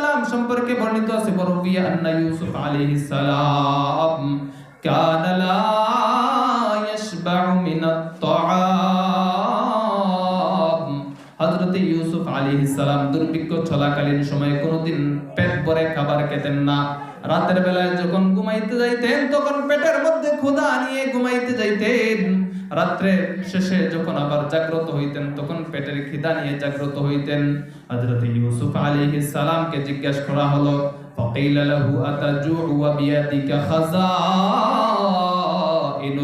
সালাম সম্পর্কে বর্ণিত আছে বরবিয়া আন্না ইউসুফ আলাইহিস সালাম, কানা লা তাআম। হযরত ইউসুফ আলাইহিস সালাম দুর্ভিক্ষ চলাকালীন সময়ে কোনোদিন পেট ভরে খাবার খেতেন না। রাতের বেলায় যখন ঘুমাইতে যাইতেন, তখন পেটের মধ্যে ক্ষুধা নিয়ে ঘুমাইতে যাইতেন। রাত্রে শেষে যখন আবার জাগ্রত হইতেন তখন পেটের খিদা নিয়ে জাগ্রত হইতেন হযরত ইউসুফ আলাইহিস সালামকে জিজ্ঞাসা করা হলো فقيل له أتجوع وبيدك خزائن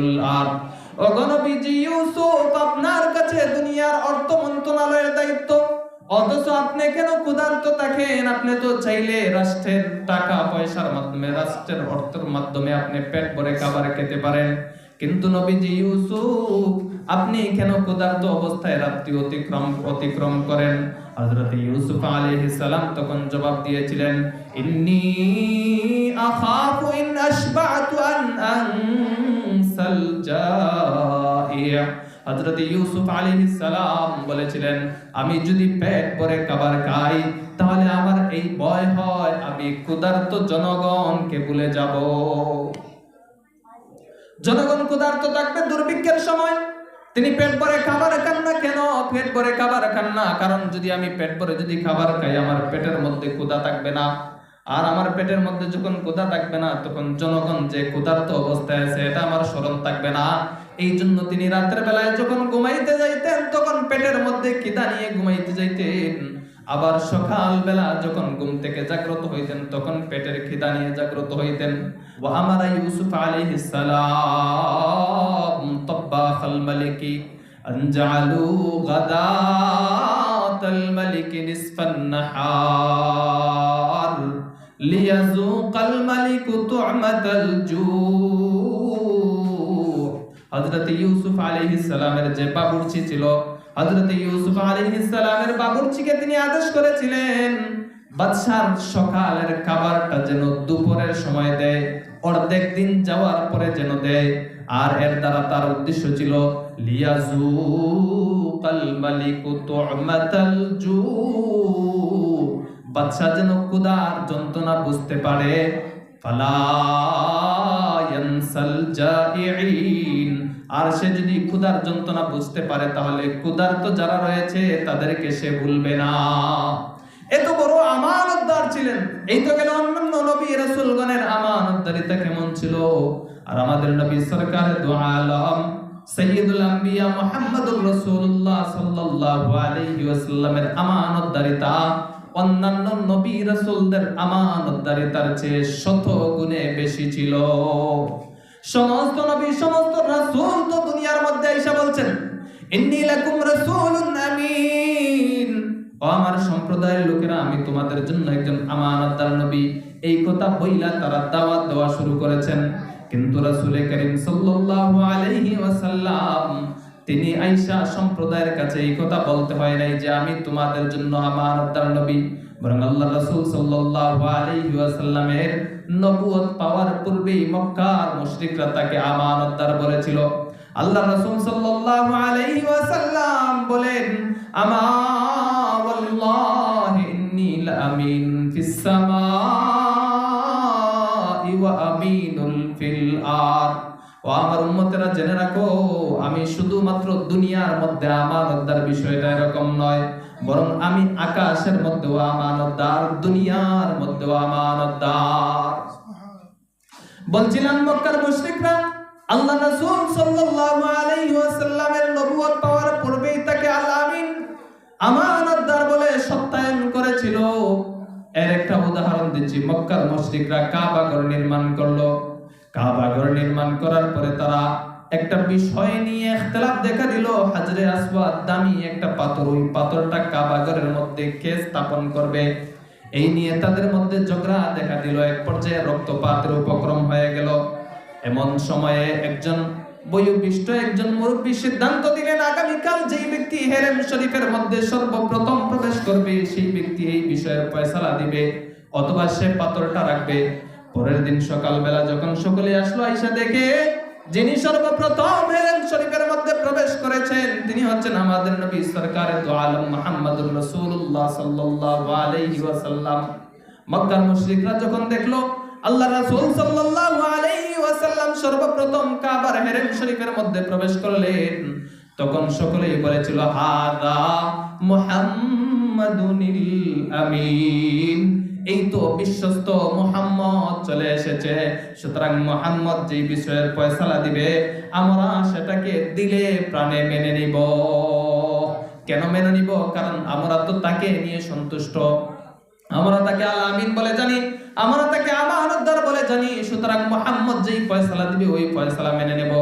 الأرض অগণবীজি ইউসুফ আপনার কাছে দুনিয়ার অর্থ মন্ত্রণালয়ের দায়িত্ব অথচ আপনি কেন ক্ষুধার্ত থাকেন আপনি তো চাইলে রাষ্ট্রের টাকা পয়সার মাধ্যমে রাষ্ট্রের অর্থের মাধ্যমে আপনি পেট ভরে খাবার খেতে পারেন কিন্তু নবীজি ইউসুফ, আপনি কেন ক্ষুধার্ত অবস্থায় রাত্রি অতিক্রম অতিক্রম করেন? হযরত ইউসুফ আলাইহিস সালাম তখন জবাব দিয়েছিলেন, ইন্নী আখাফু ইন আশবাতু আন আনসাল জাইয়া হযরত ইউসুফ আলাইহিস সালাম বলেছিলেন, আমি যদি পেট ভরে খাবার খাই, তাহলে আমার এই ভয় হয়, আমি ক্ষুধার্ত জনগণকে ভুলে যাব। জনগণ ক্ষুধার্ত থাকবে দুর্ভিক্ষের সময়। তিনি পেট ভরে খাবার খান না কেন? পেট ভরে খাবার খান না। কারণ যদি আমি পেট ভরে যদি খাবার খাই, আমার পেটের মধ্যে ক্ষুধা থাকবে না। আর আমার পেটের মধ্যে যখন ক্ষুধা থাকবে না, তখন জনগণ যে ক্ষুধার্ত অবস্থায় আছে, এটা আমার স্মরণ থাকবে না। এই জন্য তিনি রাতের বেলায় যখন ঘুমাইতে যাইতেন, তখন পেটের মধ্যে খিদা নিয়ে ঘুমাইতে যাইতেন। আবার সকাল বেলা যখন ঘুম থেকে জাগ্রত হইতেন, তখন পেটের খিদা নিয়ে জাগ্রত হইতেন। ওয়া আমারা ইউসুফ আলাইহিস সালাম তাব্বাখাল মালিকি আন জাআলু গাদাতাল মালিকি নিসফান নাহার লিয়াযুকাল মালিকু তু'মাতাল জু। হযরত ইউসুফ আলাইহিস সালামের যে বাবুর্চি ছিল হযরত ইউসুফ আলাইহিস সালামের বাবুর্চিকে তিনি আদেশ করেছিলেন, বাদশার সকালের খাবারটা যেন দুপুরের সময় দেয়, অর্ধেক দিন যাওয়ার পরে যেন দেয়। আর এর দ্বারা তার উদ্দেশ্য ছিল লিয়াজু কাল মালিকু তু'মাতাল জু বাদশা যেন ক্ষুধার যন্ত্রণা বুঝতে পারে। ফালা ইয়ানসাল জাইঈন আর সে যদি ক্ষুধার যন্ত্রণা বুঝতে পারে, তাহলে ক্ষুধার্ত যারা রয়েছে, তাদেরকে সে ভুলবে না। এত বড় আমানতদার ছিলেন। এই তো গেল অন্যান্য নবী রাসূলগণের আমানতদারিতা কেমন ছিল? আর আমাদের নবী সরকার দু আলম সৈয়দুল আম্বিয়া আমানতদারিতা, অন্যান্য নবী আমানতদারিতার চেয়ে শত গুণে বেশি ছিল। সমস্ত নবী, সমস্ত রাসূল তো দুনিয়ার মধ্যে এসে বলছেন, ইন্নী লাকুম রাসূলুন ও আমার সম্প্রদায়ের লোকেরা, আমি তোমাদের জন্য একজন আমানতদার নবী। এই কথা বইলা তারা দাওয়াত দেওয়া শুরু করেছেন। কিন্তু রাসূল করিম সাল্লাল্লাহু আলাইহি ওয়াসাল্লাম, তিনি আয়েশা সম্প্রদায়ের কাছে এই কথা বলতে হয় নাই যে, আমি তোমাদের জন্য আমানতদার নবী। বরং আল্লাহ রাসূল সাল্লাল্লাহু আলাইহি ওয়াসাল্লামের নবুয়ত পাওয়ার পূর্বেই মক্কার মুশরিকরা তাকে আমানতদার বলেছিল। আল্লাহ রাসূল সাল্লাল্লাহু আলাইহি ওয়াসাল্লাম বলেন, আমা ওয়াল্লাহি ইন্নী লামিন ফিস সামাই ওয়া আমিনুল ফিল আরদ ও আমার উম্মতেরা, জেনে রাখো, আমি শুধুমাত্র দুনিয়ার মধ্যে আমানতদার বিষয়টা এরকম নয়। বরং আমি আকাশের মধ্যেও আমানতদার, দুনিয়ার মধ্যেও আমানতদার। বলছিলাম মক্কার মুশরিকরা, আল্লাহ রাসূল সাল্লাল্লাহু আলাইহি ওয়াসাল্লামের নবুয়ত পাওয়ার পূর্বেই তাকে আল আমিন আমানতদার বলে সত্যায়ন করেছিল। এর একটা উদাহরণ দিচ্ছি, মক্কার মুশরিকরা কাবা ঘর নির্মাণ করল। কাবা ঘর নির্মাণ করার পরে তারা একটা বিষয় নিয়ে ইখতিলাফ দেখা দিল, হাজরে আসওয়াদ দামি একটা পাথর। ওই পাথরটা কাবা ঘরের মধ্যে কে স্থাপন করবে। এই নিয়ে তাদের মধ্যে ঝগড়া দেখা দিল। এক পর্যায়ে রক্তপাতের উপক্রম হয়ে গেল। এমন সময়ে একজন বয়োবিষ্ট একজন মুরব্বী সিদ্ধান্ত দিলেন, আগামীকাল যেই ব্যক্তি হেরেম শরীফের মধ্যে সর্বপ্রথম প্রবেশ করবে, সেই ব্যক্তি এই বিষয়ের ফয়সালা দিবে অথবা সে পাথরটা রাখবে। পরের দিন সকালবেলা যখন সকলে আসলো, আইসা দেখে যিনি সর্বপ্রথম হেরেম শরীফের মধ্যে প্রবেশ করেছেন, তিনি হচ্ছেন আমাদের নবী সরকার দু আলম মুহাম্মদুর রাসূলুল্লাহ সাল্লাল্লাহু আলাইহি ওয়াসাল্লাম। মক্কার মুশরিকরা যখন দেখল আল্লাহ রাসূল সাল্লাল্লাহু আলাইহি ওয়াসাল্লাম সর্বপ্রথম কাবার হেরেম শরীফের মধ্যে প্রবেশ করলেন, তখন সকলেই বলেছিল, হাদা মুহাম্মাদুনিল আমিন। এই তো বিশ্বস্ত মুহাম্মদ চলে এসেছে। সুতরাং মুহাম্মদ যেই বিষয়ের ফয়সালা দিবে, আমরা সেটাকে দিলে প্রাণে মেনে নিব। কেন মেনে নিব? কারণ আমরা তো তাকে নিয়ে সন্তুষ্ট। আমরা তাকে আল আমিন বলে জানি, আমরা তাকে আমানতদার বলে জানি। সুতরাং মোহাম্মদ যেই ফয়সালা দিবে, ওই ফয়সালা মেনে নেব।